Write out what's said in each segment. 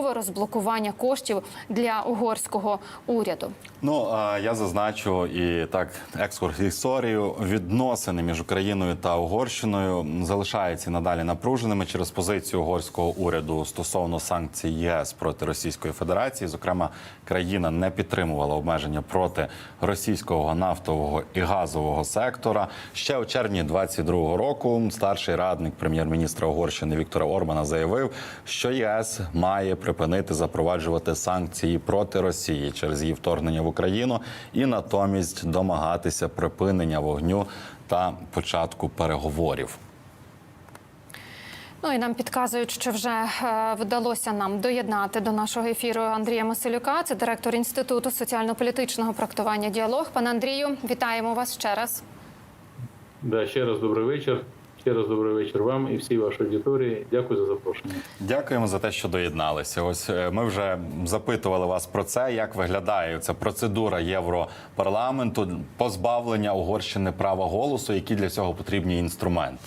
розблокування коштів для угорського уряду. Ну я зазначу і так екскурс історію. Відносини між Україною та Угорщиною залишаються надалі напруженими через позицію угорського уряду стосовно санкцій ЄС проти Російської Федерації. Зокрема, країна не підтримувала обмеження проти російського нафтового і газового сектора. Ще у червні 22-го року старший радник прем'єр-міністра Угорщини Віктора Орбана заявив, що ЄС має припинити запроваджувати санкції проти Росії через її вторгнення в Україну і натомість домагатися припинення вогню та початку переговорів. Ну і нам підказують, що вже е, вдалося нам доєднати до нашого ефіру Андрія Масилюка. Це директор інституту соціально-політичного практування діалог. Пане Андрію, вітаємо вас ще раз. Да, ще раз добрий вечір. Ще раз добрий вечір вам і всій вашій аудиторії. Дякую за запрошення. Дякуємо за те, що доєдналися. Ось е, ми вже запитували вас про це. Як виглядає ця процедура Європарламенту позбавлення Угорщини права голосу, які для цього потрібні інструменти?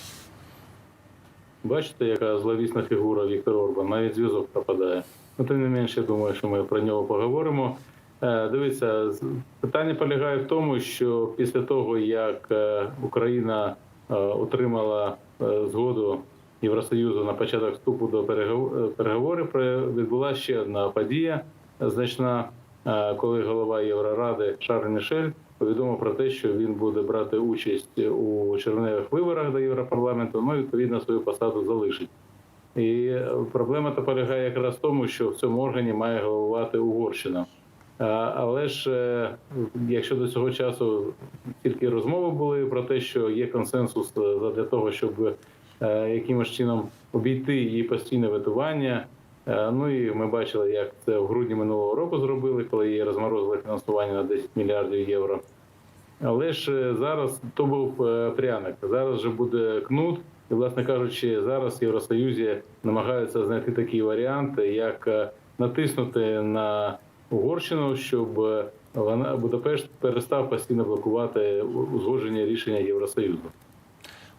Бачите, яка зловісна фігура Віктор Орбан, навіть зв'язок пропадає. Ну, тим не менше, я думаю, що ми про нього поговоримо. Е, Дивіться, питання полягає в тому, що після того, як е, Україна отримала е, згоду Євросоюзу на початок вступу до е, переговорів, відбулася ще одна подія значна, е, коли голова Євроради Шарль Мішель повідомив про те, що він буде брати участь у червневих виборах до Європарламенту, ну і відповідно свою посаду залишить. І е, проблема та полягає якраз в тому, що в цьому органі має головувати Угорщина. Але ж е, якщо до цього часу тільки розмови були про те, що є консенсус е, для того, щоб е, якимось чином обійти її постійне ветування. Е, Ну і ми бачили, як це в грудні минулого року зробили, коли її розморозили фінансування на 10 мільярдів євро. Але ж зараз то був пряник. Зараз вже буде кнут. І, власне кажучи, зараз в Євросоюзі намагаються знайти такі варіанти, як натиснути на Угорщину, щоб е, вона Будапешт перестав постійно блокувати узгодження рішення Євросоюзу.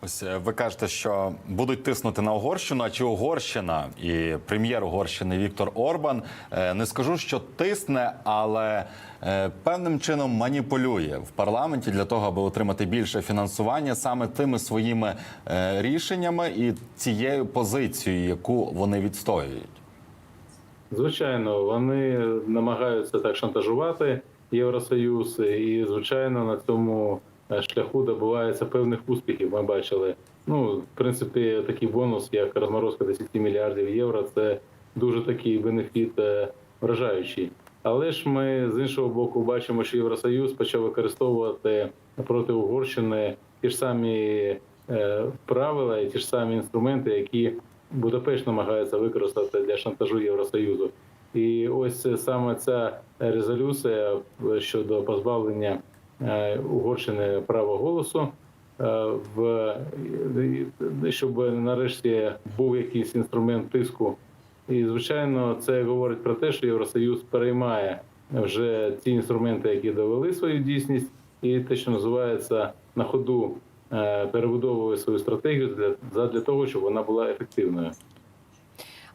Ось е, ви кажете, що будуть тиснути на Угорщину. А чи Угорщина і прем'єр Угорщини Віктор Орбан е, не скажу, що тисне, але певним чином маніпулює в парламенті для того, аби отримати більше фінансування саме тими своїми рішеннями і цією позицією, яку вони відстоюють. Звичайно, вони намагаються так шантажувати Євросоюз, і звичайно на цьому е, шляху добувається певних успіхів. Ми бачили. Ну, в принципі, такий бонус, як розморозка 10 мільярдів євро, це дуже такий бенефіт е, вражаючий. Але ж ми з іншого боку бачимо, що Євросоюз почав використовувати проти Угорщини ті ж самі е, правила і ті ж самі інструменти, які Будапешт намагається використати для шантажу Євросоюзу. І ось саме ця резолюція щодо позбавлення е, Угорщини права голосу, е, в щоб нарешті був якийсь інструмент тиску. І звичайно, це говорить про те, що Євросоюз переймає вже ці інструменти, які довели свою дійсність, і те, що називається на ходу е, перебудовує свою стратегію для задля того, щоб вона була ефективною.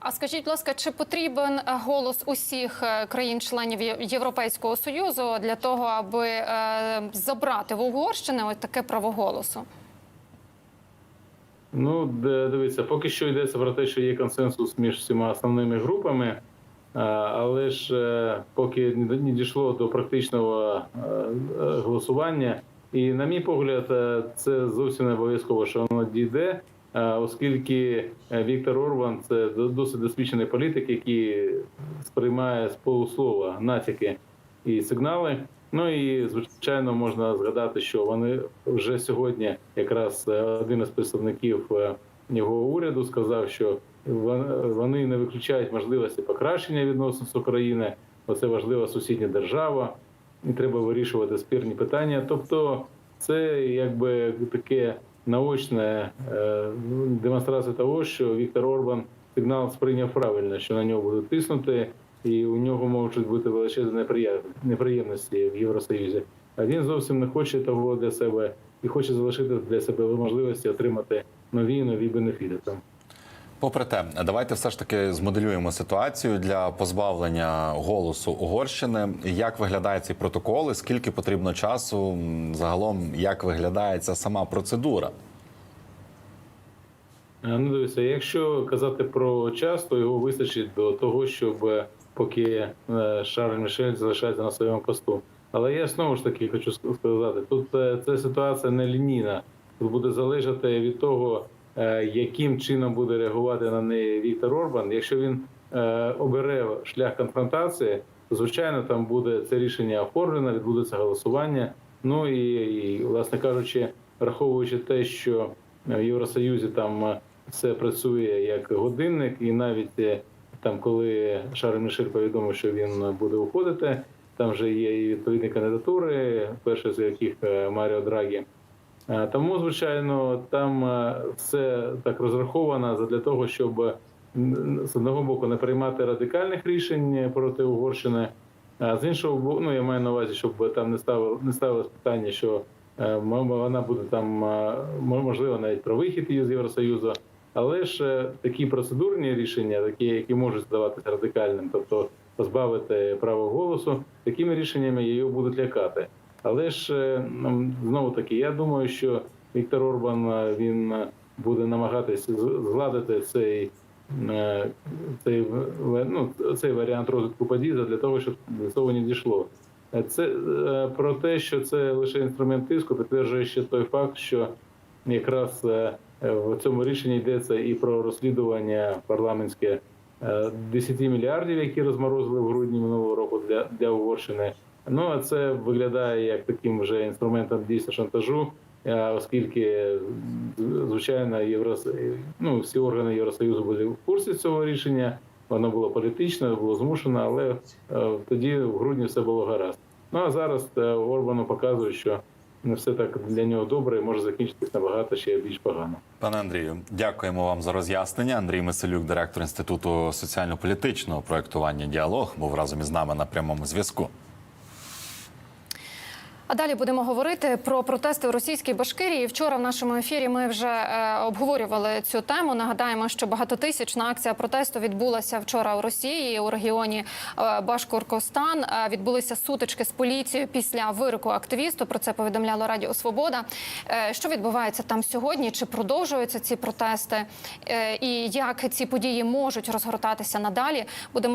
А скажіть, будь ласка, чи потрібен е, голос усіх е, країн-членів Європейського союзу для того, аби е, забрати в Угорщини ось таке право голосу? Ну, дивіться, поки що йдеться про те, що є консенсус між всіма основними групами, але ж е, поки не дійшло до практичного е, е, голосування. І, на мій погляд, е, це зовсім не обов'язково, що воно дійде, е, оскільки е, Віктор Орбан це до- досить досвідчений політик, який сприймає з полуслова натяки і сигнали. Ну і звичайно можна згадати, що вони вже сьогодні, якраз один із представників його уряду сказав, що вони не виключають можливості покращення відносин з України, бо це важлива сусідня держава, і треба вирішувати спірні питання. Тобто, це якби таке наочне е, демонстрація того, що Віктор Орбан сигнал сприйняв правильно, що на нього будуть тиснути, і у нього можуть бути величезні неприє- неприємності в Євросоюзі. А він зовсім не хоче того для себе і хоче залишити для себе можливості отримати нові нові бенефіти. Там Попри те, давайте все ж таки змоделюємо ситуацію для позбавлення голосу Угорщини. Як виглядає цей протокол? і Скільки потрібно часу? Загалом, як виглядає ця сама процедура? Е, Ну, дивіться, якщо казати про час, то його вистачить до того, щоб е, поки е, Шарль Мішель залишається на своєму посту. Але я знову ж таки хочу сказати, тут ця ситуація не лінійна. Тут буде залежати від того, яким чином буде реагувати на неї Віктор Орбан. Якщо він е, обере шлях конфронтації, то звичайно там буде це рішення оформлено, відбудеться голосування. Ну і, і власне кажучи, враховуючи те, що в Євросоюзі там е, все працює як годинник, і навіть е, там, коли Шарль Мішель повідомив, що він буде уходити, там вже є і відповідні кандидатури, перша з яких е, Маріо Драгі. Е, Тому, звичайно, там е, все так розраховано для того, щоб з одного боку не приймати радикальних рішень проти Угорщини, а з іншого боку, ну я маю на увазі, щоб там не ставило не ставилось питання, що е, вона буде там е, можливо навіть про вихід її з Євросоюзу. Але ж е, такі процедурні рішення, такі, які можуть здаватися радикальним, тобто позбавити права голосу, такими рішеннями її будуть лякати. Але ж е, знову таки, я думаю, що Віктор Орбан е, він е, буде намагатися згладити цей, цей, ну, цей варіант розвитку подій для того, щоб до цього не дійшло. Це про те, що це лише інструмент тиску, підтверджує ще той факт, що якраз в цьому рішенні йдеться і про розслідування парламентське е, 10 мільярдів, які розморозили в грудні минулого року для, для Угорщини. Ну а це виглядає як таким вже інструментом дійсно шантажу, е, оскільки звичайно єврос... ну, всі органи Євросоюзу були в курсі цього рішення. Воно було політичне, було змушено, але е, тоді в грудні все було гаразд. Ну а зараз е, Орбану показує, що не все так для нього добре і може закінчитись набагато ще більш погано. Пане Андрію, дякуємо вам за роз'яснення. Андрій Меселюк, директор інституту соціально-політичного проєктування діалог, був разом із нами на прямому зв'язку. А далі будемо говорити про протести в російській Башкирії. Вчора в нашому ефірі ми вже е, обговорювали цю тему. Нагадаємо, що багатотисячна акція протесту відбулася вчора у Росії у регіоні е, Башкоркостан. Е, відбулися сутички з поліцією після вироку активісту. Про це повідомляло Радіо Свобода. Що відбувається там сьогодні? Чи продовжуються ці протести? І як ці події можуть розгортатися надалі? Будемо